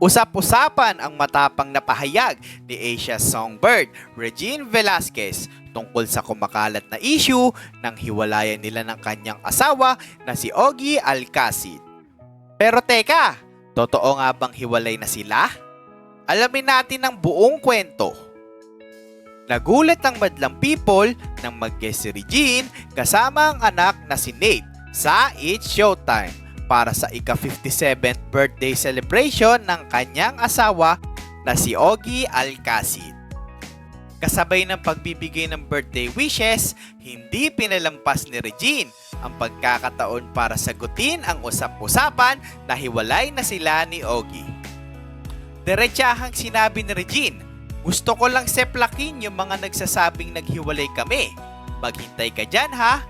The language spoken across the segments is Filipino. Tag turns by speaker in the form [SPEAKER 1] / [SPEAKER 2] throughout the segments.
[SPEAKER 1] Usap-usapan ang matapang na pahayag ni Asia Songbird, Regine Velasquez tungkol sa kumakalat na issue ng hiwalayan nila ng kanyang asawa na si Ogie Alcacid. Pero teka, totoo nga bang hiwalay na sila? Alamin natin ang buong kwento. Nagulat ang madlang people nang mag si Regine kasama ang anak na si Nate sa It's Showtime para sa ika-57th birthday celebration ng kanyang asawa na si Ogie Alcacid. Kasabay ng pagbibigay ng birthday wishes, hindi pinalampas ni Regine ang pagkakataon para sagutin ang usap-usapan na hiwalay na sila ni Ogie. Diretsahang sinabi ni Regine, gusto ko lang seplakin yung mga nagsasabing naghiwalay kami. Maghintay ka dyan ha.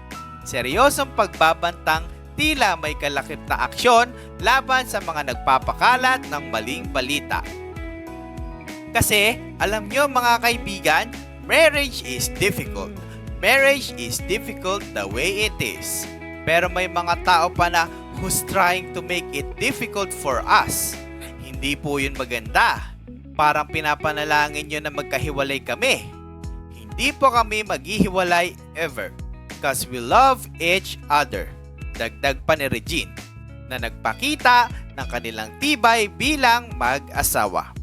[SPEAKER 1] Seryosong pagbabantang tila may kalakip na aksyon laban sa mga nagpapakalat ng maling balita. Kasi, alam nyo mga kaibigan, marriage is difficult. Marriage is difficult the way it is. Pero may mga tao pa na who's trying to make it difficult for us. Hindi po yun maganda. Parang pinapanalangin nyo na magkahiwalay kami. Hindi po kami maghihiwalay ever. Cause we love each other. Dagdag pa ni Regine na nagpakita ng kanilang tibay bilang mag-asawa.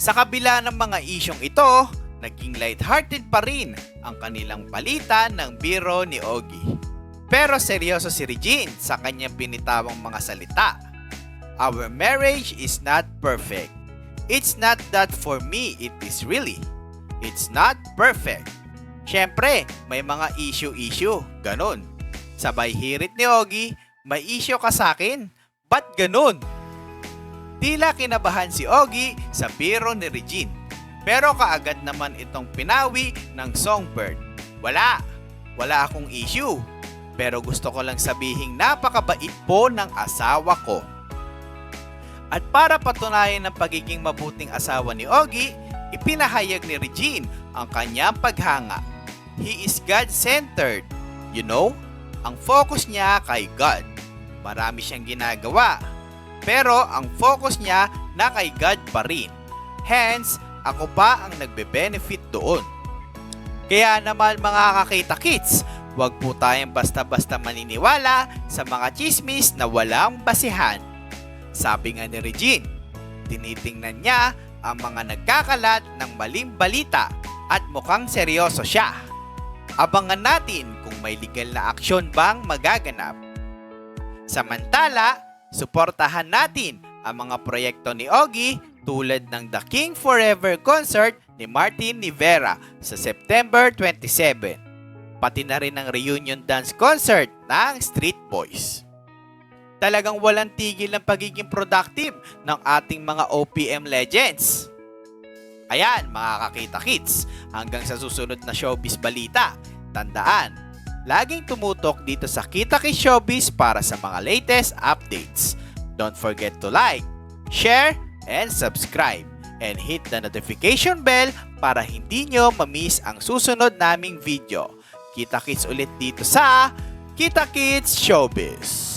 [SPEAKER 1] Sa kabila ng mga isyong ito, naging lighthearted pa rin ang kanilang palitan ng biro ni Ogie. Pero seryoso si Regine sa kanyang binitawang mga salita. Our marriage is not perfect. It's not that for me it is really. It's not perfect. Siyempre, may mga issue-issue. Ganon. Sabay hirit ni Ogie, may issue ka sa akin. Ba't ganon? Tila kinabahan si Ogie sa biro ni Regine. Pero kaagad naman itong pinawi ng Songbird. Wala. Wala akong issue. Pero gusto ko lang sabihing napakabait po ng asawa ko. At para patunayan ng pagiging mabuting asawa ni Ogie, ipinahayag ni Regine ang kanyang paghanga. He is God-centered. You know, ang focus niya kay God. Marami siyang ginagawa. Pero ang focus niya na kay God pa rin. Hence, ako pa ang nagbe-benefit doon. Kaya naman mga kakita kids, huwag po tayong basta-basta maniniwala sa mga chismis na walang basihan. Sabi nga ni Regine, tinitingnan niya ang mga nagkakalat ng maling balita at mukhang seryoso siya. Abangan natin kung may legal na aksyon bang magaganap. Samantala, suportahan natin ang mga proyekto ni Ogie tulad ng The King Forever Concert ni Martin Rivera sa September 27. Pati na rin ang reunion dance concert ng Street Boys. Talagang walang tigil ng pagiging productive ng ating mga OPM legends. Ayan, mga kakita kids, hanggang sa susunod na showbiz balita. Tandaan, laging tumutok dito sa Kita Kids Showbiz para sa mga latest updates. Don't forget to like, share, and subscribe. And hit the notification bell para hindi nyo mamiss ang susunod naming video. Kita Kids ulit dito sa Kita Kids Showbiz.